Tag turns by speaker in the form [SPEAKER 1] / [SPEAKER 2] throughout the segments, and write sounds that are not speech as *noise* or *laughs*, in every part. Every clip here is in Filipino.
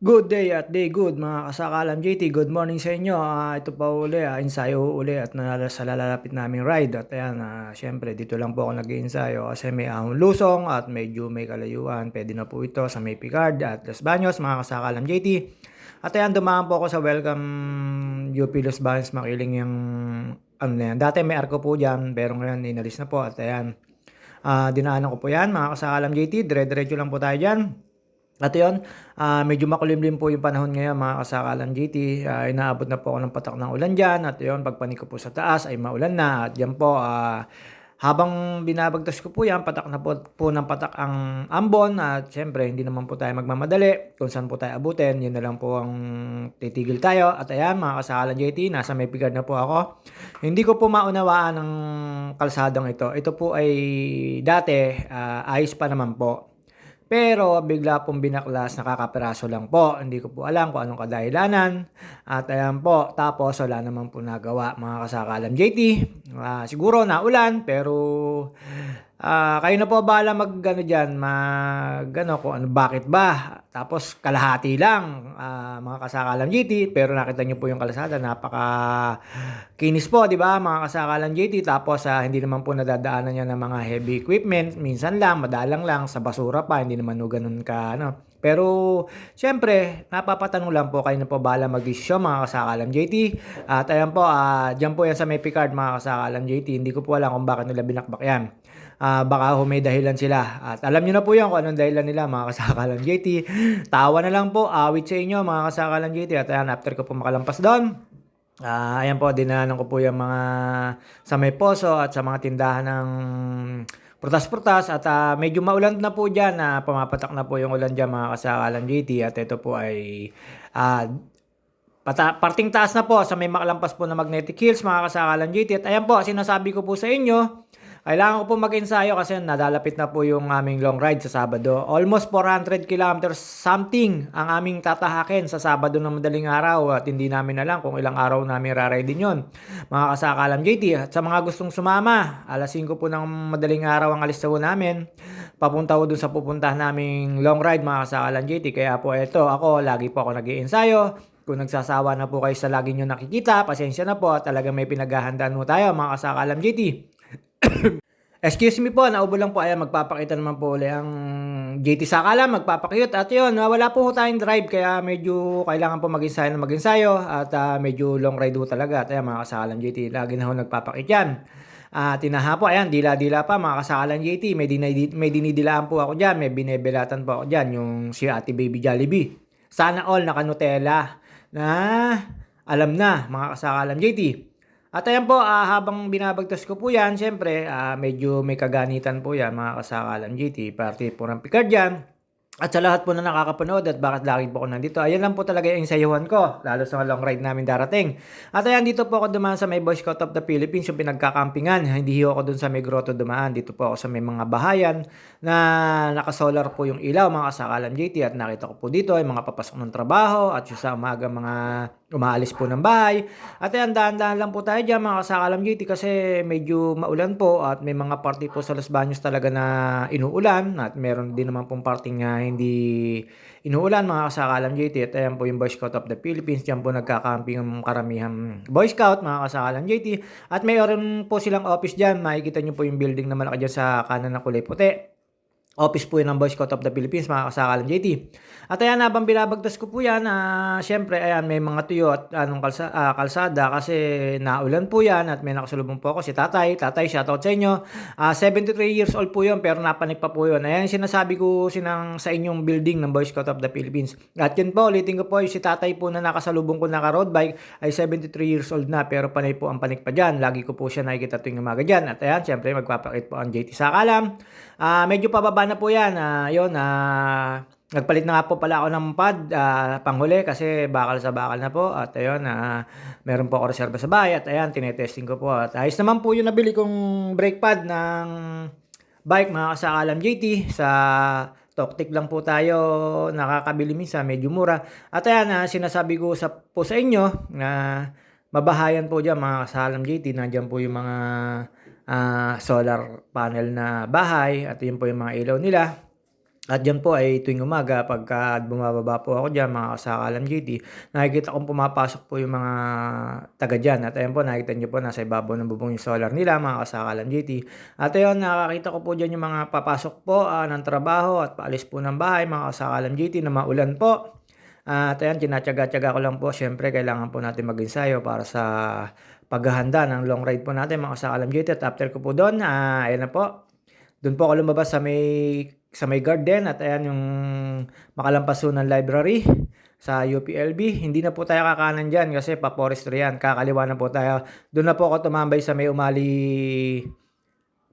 [SPEAKER 1] Good day at day good mga kasakalam JT. Good morning sa inyo. Ah, ito pa uli, ah, ensayo uli at nalala sa lalapit naming ride. At ayan, ah, syempre dito lang po ako nag-ensayo kasi may ahong lusong at medyo may kalayuan. Pwede na po ito sa May Picard at Los Baños mga kasakalam JT. At ayan, dumaan po ako sa welcome UP Los Baños makiling yung ano na yan. Dati may arko po dyan pero ngayon inalis na po. At ayan, ah, dinaanan ko po yan mga kasakalam JT. Dire-diretso lang po tayo dyan. At yun, ah, medyo makulimlim po yung panahon ngayon mga kasakalan GT. Ah, inaabot na po ako ng patak ng ulan dyan. At yun, pagpanik ko po sa taas ay maulan na. At yan po, ah, habang binabagtas ko po yan, patak na po, po ng patak ang ambon. At syempre, hindi naman po tayo magmamadali. Kung saan po tayo abutin, yun na lang po ang titigil tayo. At ayan, mga kasakalan JT, nasa may pigad na po ako. Hindi ko po maunawaan ng kalsadang ito. Ito po ay dati, ah, ayos pa naman po. Pero bigla pong binaklas, nakakapiraso lang po. Hindi ko po alam kung anong kadahilanan. At ayan po, tapos wala naman po nagawa mga kasakalam JT. Ah, siguro naulan, pero ah, kayo na po bahala mag ano dyan, mag ano, kung ano, bakit ba. Tapos kalahati lang ah, mga kasakalam GT. Pero nakita nyo po yung kalsada, napaka kinis po, di ba mga kasakalam JT. Tapos ah, hindi naman po nadadaanan niya ng mga heavy equipment. Minsan lang, madalang lang, sa basura pa, hindi naman no ganun ka ano. Pero, syempre, napapatanong lang po kayo na po bala mag-desisyon mga kasakalam JT. At ayan po, ah, dyan po yan sa may Picard mga kasakalam JT. Hindi ko po alam kung bakit nila binakbak yan. Ah, baka ho may dahilan sila. At alam nyo na po yan kung anong dahilan nila mga kasakalam JT. Tawa na lang po, awit sa inyo mga kasakalam JT. At ayan, after ko po makalampas doon, Ah, ayan po, dinaanan ko po yung mga sa may poso at sa mga tindahan ng prutas-prutas at ah, medyo maulan na po dyan na pumapatak na po yung ulan dyan mga kasakalan JT at ito po ay ah, pata, parting taas na po sa may makalampas po na magnetic hills mga kasakalan JT at ayan po, sinasabi ko po sa inyo kailangan ko po mag-ensayo kasi nadalapit na po yung aming long ride sa Sabado. Almost 400 kilometers something ang aming tatahakin sa Sabado ng madaling araw at hindi namin alam kung ilang araw namin raride din yun. Mga kasakalam JT, at sa mga gustong sumama, alas 5 po ng madaling araw ang alis namin. Papunta ko dun sa pupuntahan naming long ride mga kasakalam JT. Kaya po ito, ako lagi po ako nag-iensayo. Kung nagsasawa na po kayo sa lagi nyo nakikita, pasensya na po. Talaga may pinaghahandaan mo tayo mga kasakalam JT. *coughs* Excuse me po, naubo lang po. Ayan, magpapakita naman po ulit ang JT Sakala, magpapakute. At yun, ah, wala po tayong drive, kaya medyo kailangan po mag-ensayo na mag-ensayo. At uh, medyo long ride po talaga. At ayan, mga kasakalan JT, lagi na ho nagpapakit yan. Uh, tinaha po, ayan, dila-dila pa, mga kasakalan JT. May, dinay, may dinidilaan po ako dyan, may binebelatan po ako dyan, yung si Ate Baby Jollibee. Sana all naka-Nutella na alam na, mga kasakalan JT. At ayan po, uh, habang binabagtas ko po yan, syempre, uh, medyo may kaganitan po yan, mga kasakalan GT. Party po ng Picard yan. At sa lahat po na nakakapanood at bakit lagi po ako nandito, ayan lang po talaga yung insayuhan ko, lalo sa long ride namin darating. At ayan, dito po ako dumaan sa may Boy Scout of the Philippines, yung pinagkakampingan. Hindi ako dun sa may grotto dumaan, dito po ako sa may mga bahayan na nakasolar po yung ilaw, mga kasakalan JT. At nakita ko po dito ay mga papasok ng trabaho at yung sa umaga mga umaalis po ng bahay. At ayan, dahan-dahan lang po tayo dyan mga kasakalam GT kasi medyo maulan po at may mga party po sa Los Baños talaga na inuulan at meron din naman pong party nga hindi inuulan mga kasakalam GT at ayan po yung Boy Scout of the Philippines dyan po nagkakamping ang karamihan Boy Scout mga kasakalam JT at mayroon po silang office dyan. Makikita nyo po yung building na malaki dyan sa kanan na kulay puti office po yun ng Boy Scout of the Philippines, mga kasakalan JT. At ayan, habang binabagtas ko po yan, uh, syempre, ayan, may mga tuyo at anong kalsa, uh, kalsada kasi naulan po yan at may nakasulubong po ako si Tatay. Tatay, shoutout sa inyo. Uh, ah, 73 years old po yun pero napanik pa po yun. Ayan, sinasabi ko sinang sa inyong building ng Boy Scout of the Philippines. At yun po, ulitin ko po, si Tatay po na nakasalubong ko naka road bike ay 73 years old na pero panay po ang panik pa dyan. Lagi ko po siya nakikita tuwing umaga dyan. At ayan, syempre, magpapakit po ang JT Sakalam. Uh, medyo pababa na po yan. Uh, yun, uh, Nagpalit na nga po pala ako ng pad uh, panghuli kasi bakal sa bakal na po at ayun uh, meron po ako reserva sa bahay at ayan tinetesting ko po at ayos naman po yung nabili kong brake pad ng bike mga kasakalam JT sa Toktik lang po tayo nakakabili minsan medyo mura at ayan uh, sinasabi ko sa, po sa inyo na uh, mabahayan po dyan mga kasakalam JT nandyan po yung mga uh, solar panel na bahay at yun po yung mga ilaw nila At diyan po ay tuwing umaga pagka bumababa po ako diyan mga kasakalam GT, nakikita kong pumapasok po yung mga taga diyan at ayan po nakita niyo po nasa ibabaw ng bubong yung solar nila mga kasakalam GT. At ayun nakakita ko po diyan yung mga papasok po ah, ng trabaho at paalis po ng bahay mga kasakalam GT na maulan po. At ayan tinatyaga-tyaga ko lang po syempre kailangan po natin mag-ensayo para sa paghahanda ng long ride po natin mga kasakalam GT at after ko po doon ah, ayan na po. Doon po ako lumabas sa may sa may garden at ayan yung makalampas ng library sa UPLB. Hindi na po tayo kakanan dyan kasi pa forestry yan. Kakaliwa na po tayo. Doon na po ako tumambay sa may umali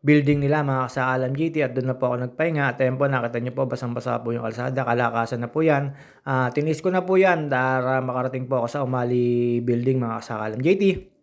[SPEAKER 1] building nila mga kasakalam GT at doon na po ako nagpahinga. At ayan po nakita nyo po basang-basa po yung kalsada. Kalakasan na po yan. Ah, tinis ko na po yan para makarating po ako sa umali building mga kasakalam GT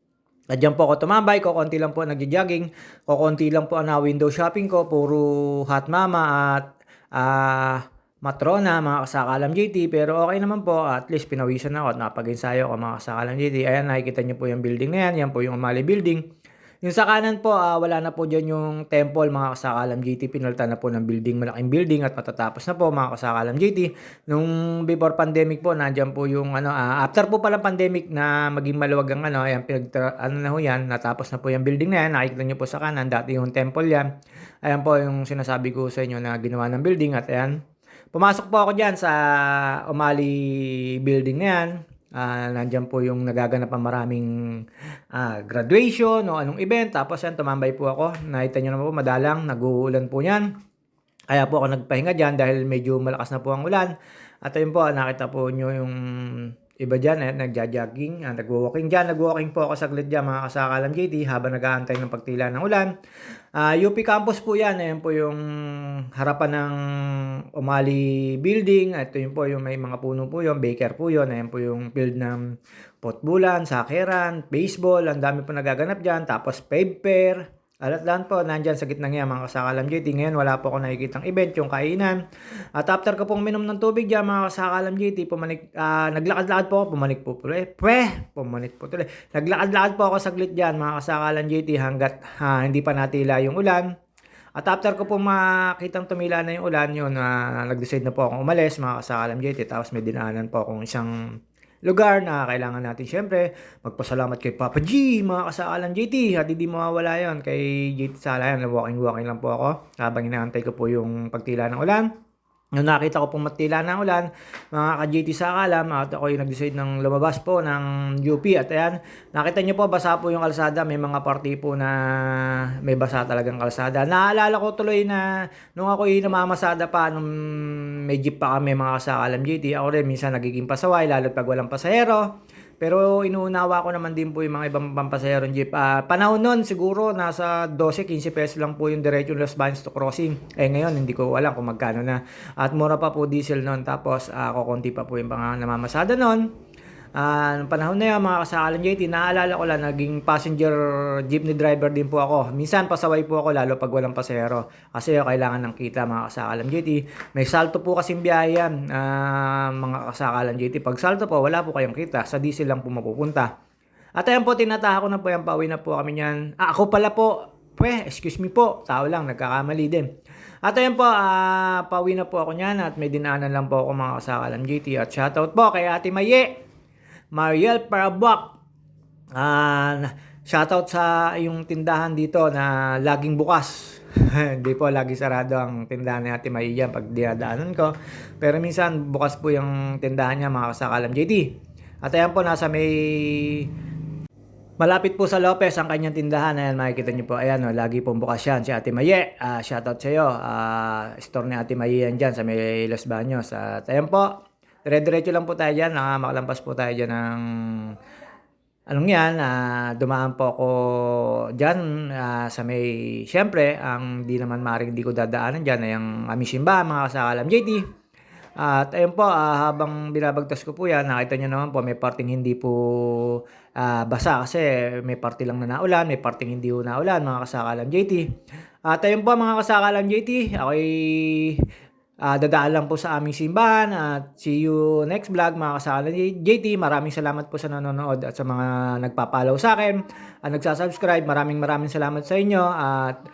[SPEAKER 1] at dyan po ako tumambay, kukunti lang po nagja-jogging, kukunti lang po na window shopping ko, puro hot mama at ah matrona, mga kasakalam GT, pero okay naman po, at least pinawisan ako at napag-ensayo ko mga kasakalam GT. Ayan, nakikita niyo po yung building na yan, yan po yung Umali Building. Yung sa kanan po, ah, wala na po dyan yung temple mga kasakalam GT. Pinalitan na po ng building, malaking building at matatapos na po mga kasakalam GT. Nung before pandemic po, nandyan po yung ano, ah, after po pala pandemic na maging maluwag ang ano, ayan, pinag, ano na ho yan, natapos na po yung building na yan. Nakikita nyo po sa kanan, dati yung temple yan. Ayan po yung sinasabi ko sa inyo na ginawa ng building at ayan. Pumasok po ako dyan sa Umali building na yan. Ah, nandyan po yung nagaganap ang maraming ah, graduation o anong event. Tapos yan, tumambay po ako. Nakita nyo naman po, madalang, nag-uulan po yan. Kaya po ako nagpahinga dyan dahil medyo malakas na po ang ulan. At ayun po, nakita po nyo yung iba dyan, eh, nagja-jogging, ah, nag-walking dyan. Nag-walking po ako saglit dyan mga kasakalam JT habang nag-aantay ng pagtila ng ulan. Ah, UP campus po yan. Ayan po yung harapan ng Umali Building. Ito yun po yung may mga puno po yun. Baker po yun. Ayan po yung field ng potbulan, sakeran, baseball. Ang dami po nagaganap dyan. Tapos paper. Alat lang po, nandyan sa gitna nga mga kasakalam JT. Ngayon wala po ako nakikitang event, yung kainan. At after ko pong minom ng tubig dyan mga kasakalam JT, pumanik, ah, naglakad-lakad po ako, pumanik po tuloy. Pwe, pumanik po tuloy. Naglakad-lakad po ako saglit dyan mga kasakalam JT hanggat ah, hindi pa natila yung ulan. At after ko po makitang tumila na yung ulan, yun, ah, nag-decide na po akong umalis mga kasakalam JT. Tapos may dinaanan po akong isang lugar na kailangan natin syempre magpasalamat kay Papa G, mga kasakalan JT. At hindi mawawala yon kay JT Sala yan. Walking-walking lang po ako habang inaantay ko po yung pagtila ng ulan. Nung nakita ko pong matila ng ulan, mga ka-JT sa akalam, at ako yung nag-decide ng lumabas po ng UP. At ayan, nakita nyo po, basa po yung kalsada. May mga party po na may basa talagang kalsada. Naalala ko tuloy na nung ako yung namamasada pa, nung may jeep pa kami mga kasakalam JT, ako rin minsan nagiging pasaway, lalo pag walang pasahero. Pero inuunawa ko naman din po yung mga ibang pampasahero ng jeep. Ah, panahon nun siguro nasa 12-15 pesos lang po yung diretso Los Baños to crossing. Eh ngayon hindi ko alam kung magkano na. At mura pa po diesel nun. Tapos uh, kukunti pa po yung mga namamasada nun. Ah, nung panahon na yun, mga kasakalan JT, naalala ko lang, naging passenger jeepney driver din po ako. Minsan pasaway po ako, lalo pag walang pasahero. Kasi kailangan ng kita, mga kasakalan JT. May salto po kasing biyahe yan, ah, mga kasakalan JT. Pag salto po, wala po kayong kita. Sa diesel lang po mapupunta. At ayan po, tinataha ko na po yan, pauwi na po kami niyan. Ah, ako pala po, Pwe, excuse me po, tao lang, nagkakamali din. At ayan po, ah, pauwi na po ako niyan at may dinaanan lang po ako mga kasakalan JT. At shoutout po kay Ate Maye. Mariel Parabuak. Ah, shoutout sa yung tindahan dito na laging bukas. *laughs* Hindi po lagi sarado ang tindahan ni Ate dyan pag dinadaanan ko. Pero minsan bukas po yung tindahan niya mga kasakalam JT. At ayan po nasa may Malapit po sa Lopez ang kanyang tindahan. Ayan, makikita niyo po. Ayan, oh, lagi pong bukas yan. Si Ate Maye. Ah, shoutout sa iyo. Ah, store ni Ate Maye yan dyan sa may Los Baños. At ayan po. Dire-diretso lang po tayo dyan. Ah, makalampas po tayo dyan ng... Anong yan? Ah, dumaan po ako dyan ah, sa may... Siyempre, ang di naman maring di ko dadaanan dyan ay ang aming simbahan, mga kasakalam JT. At ayun po, ah, habang binabagtas ko po yan, nakita nyo naman po, may parting hindi po ah, basa kasi may party lang na naulan, may parting hindi po naulan, mga kasakalam JT. At ayun po mga kasakalam JT, ako'y ah, dadaan lang po sa aming simbahan at see you next vlog mga kasakalam JT. Maraming salamat po sa nanonood at sa mga nagpapalaw sa akin at nagsasubscribe. Maraming maraming salamat sa inyo at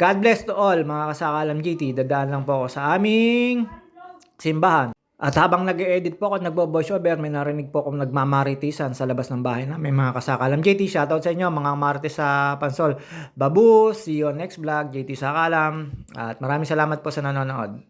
[SPEAKER 1] God bless to all mga kasakalam GT. Dadaan lang po ako sa aming simbahan. At habang nag edit po ako at nagbo-voice over, may narinig po akong nagmamaritisan sa labas ng bahay namin mga kasakalam. JT, shoutout sa inyo mga marites sa Pansol. Babu, see you next vlog. JT Sakalam. At maraming salamat po sa nanonood.